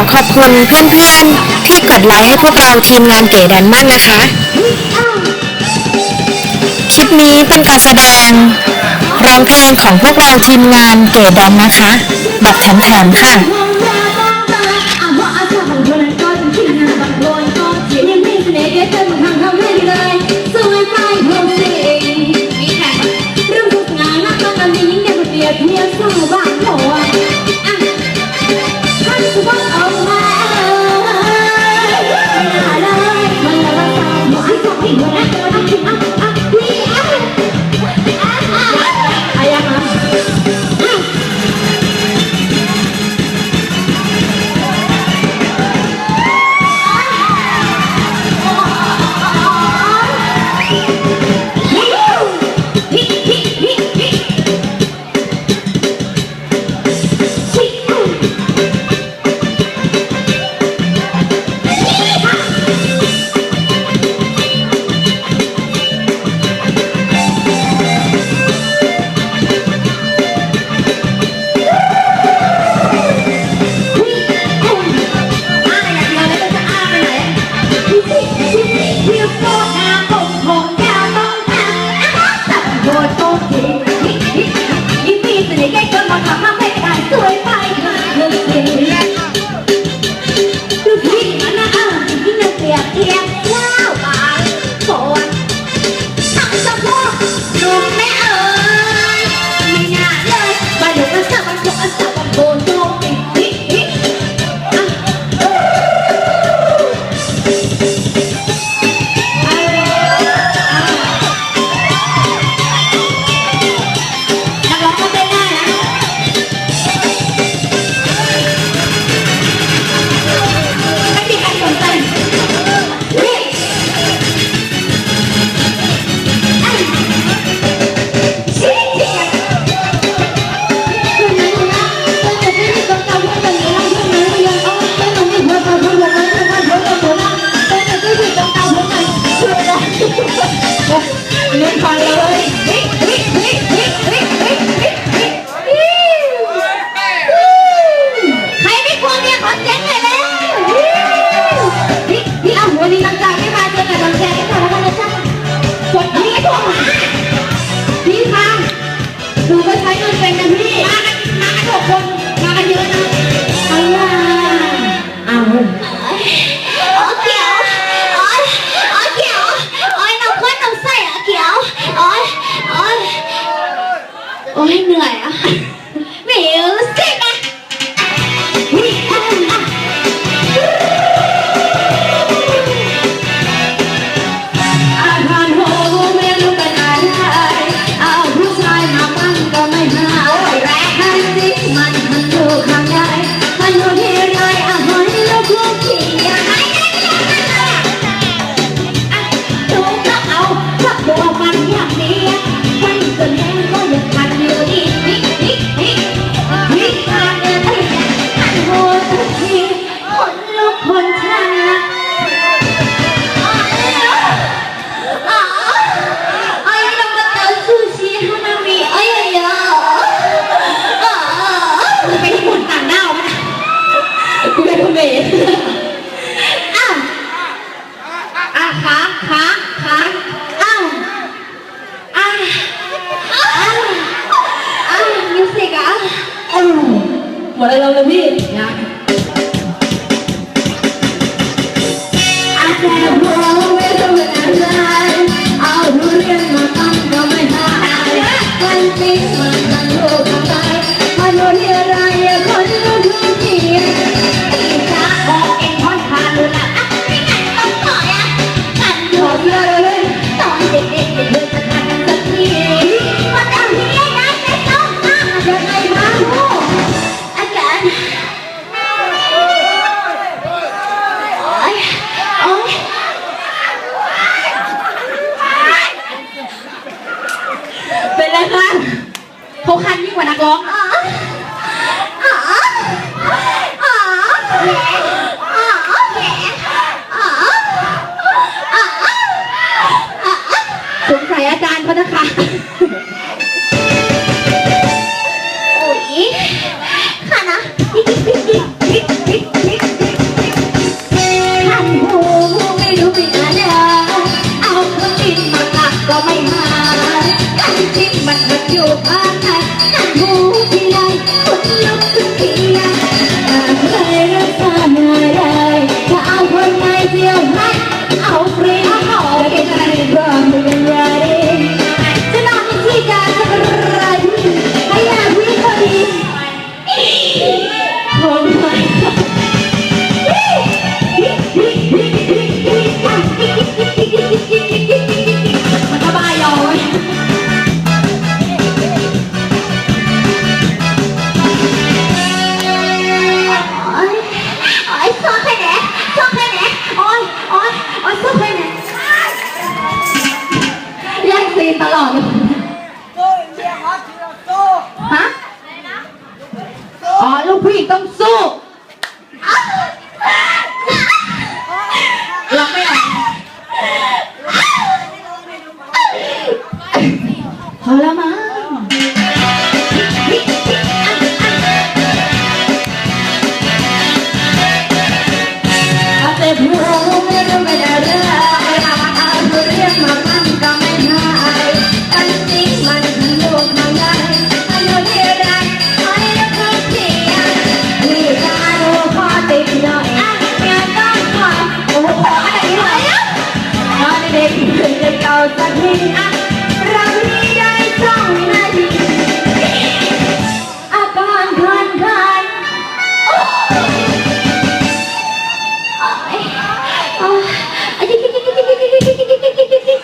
อขอบคุณเพื่อนๆ ที่กดไลค์ให้พวกเราทีมงานเก๋ดันมากนะคะ คลิปนี้เป็นการแสดงร้องเพลงของพวกเราทีมงานเก๋ดันนะคะ แบบแถมๆค่ะ โอ้ยเหนื่อยอะ ไม่รู้ 美 เขาคันยิ่งกว่านักร้องอ๋ออ๋ออ๋ออ๋ออ๋ออ๋อสงสัยอาจารย์เขานะคะโอ้ยค่ะนขันหูไม่รู้ไปไนแล้วเอาเครื่มาตัก็ไม่ ผู้หญิงต้องสู้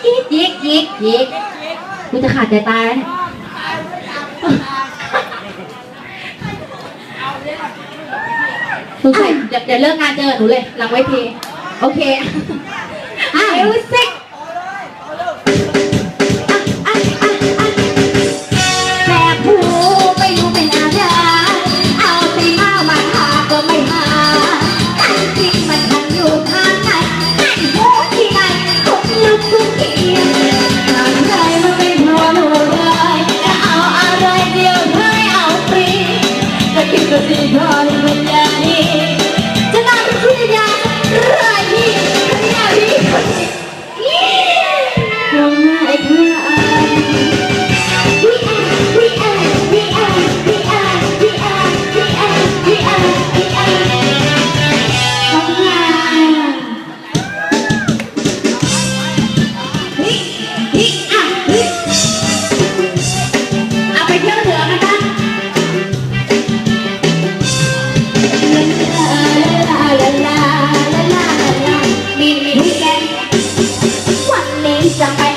ยิกยิกยิกยิกกูจะขาดใจตายแเนี่สงเดี๋ยวเลิกงานเจอหนูเลย หลังเวที โอเคอะมิวสิก แสบหูไม่รู้เป็นอะไร เอาตีมามาทาก็ไม่หา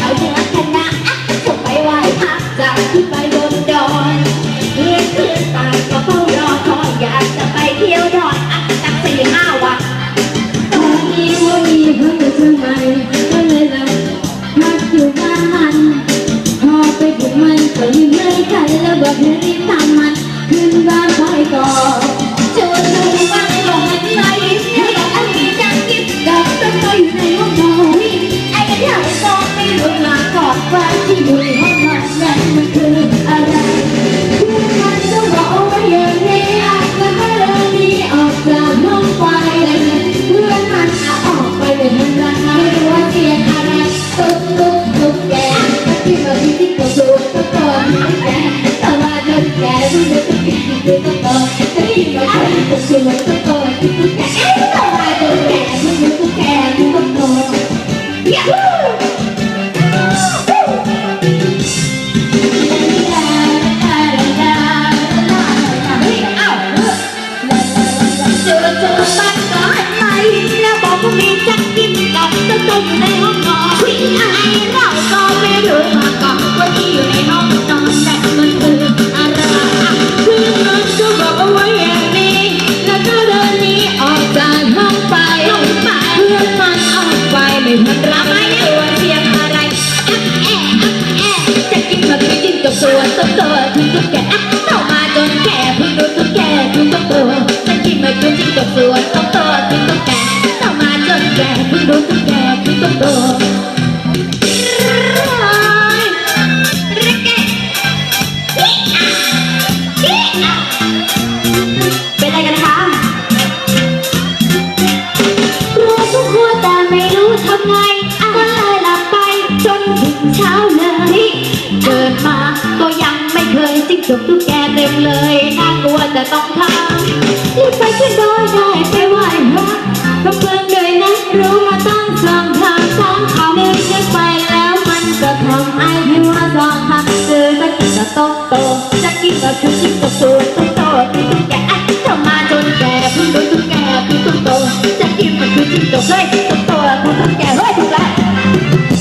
เอาชนะชนะส่งไปไหว้พระจากขึ้ไปบนดอยเพื่อนเพื่อนต่างก็เฝ้ารอคอยอยากจะไปเที่ยว cielo ระพระเพิ่งเลยนะ รู้มาตั้งสองทางสองเขาเดินขึ้นไปแล้วมันก็ทำให้พิวสองทางเจอตะกินกับโตโตจะกินกับคือกินกับตัวโตโตคือตุ๊กแกอะเข้ามาจนแก่เพิ่งโดนตุ๊กแก่คือตุ๊กโตจะกินมันคือจิ้งจกเลยตุ๊กโตคือตุ๊กแก่เฮ้ยถูกแล้ว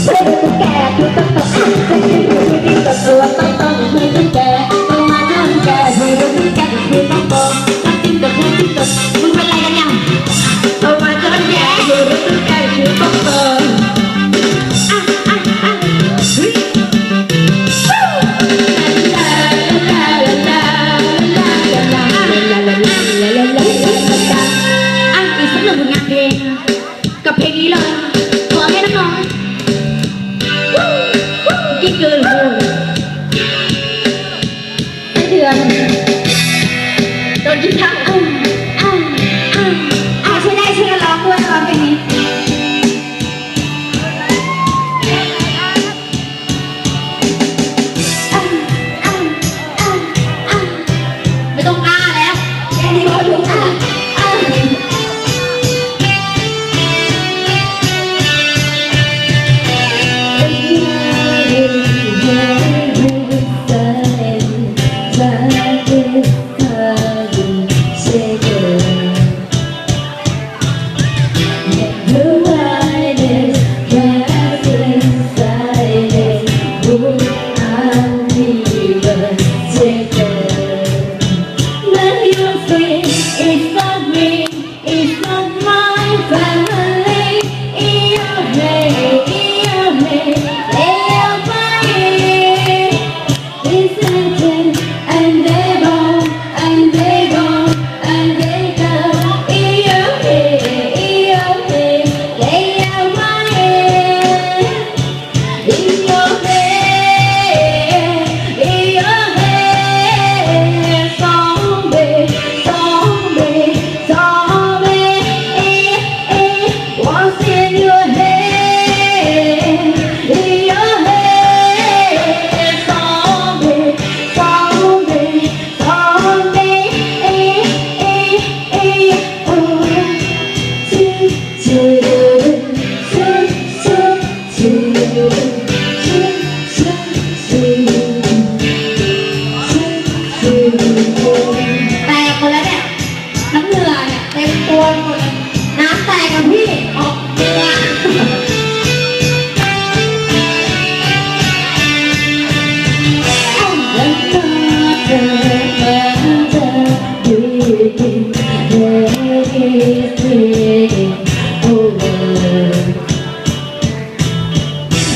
เพื่อนตุ๊กแก่คือตุ๊กโตอะจะกินก็คือจิ้งจกตัวโตโตคือตุ๊กแกโตมาจนแก่คือตุ๊กแก่คือตุ๊กโต โ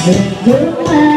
Bertumpah